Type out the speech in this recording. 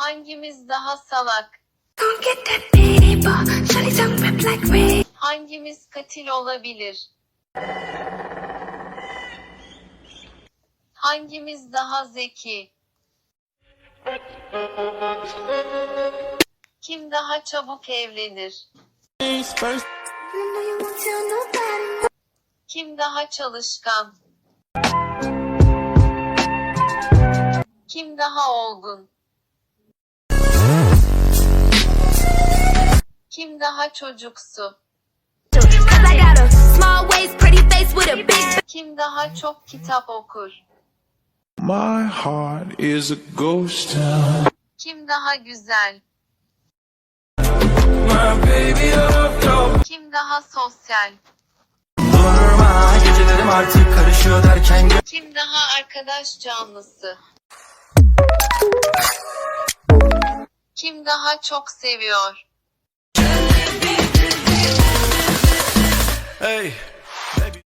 Hangimiz daha salak? Hangimiz katil olabilir? Hangimiz daha zeki? Kim daha çabuk evlenir? Kim daha çalışkan? Kim daha olgun? A big Kim daha çok kitap okur? My heart is a ghost town. Kim daha güzel? My baby love. Kim daha sosyal? Durma gecelerim artık karışıyor derken Kim daha arkadaş canlısı? Kim daha çok seviyor? Hey.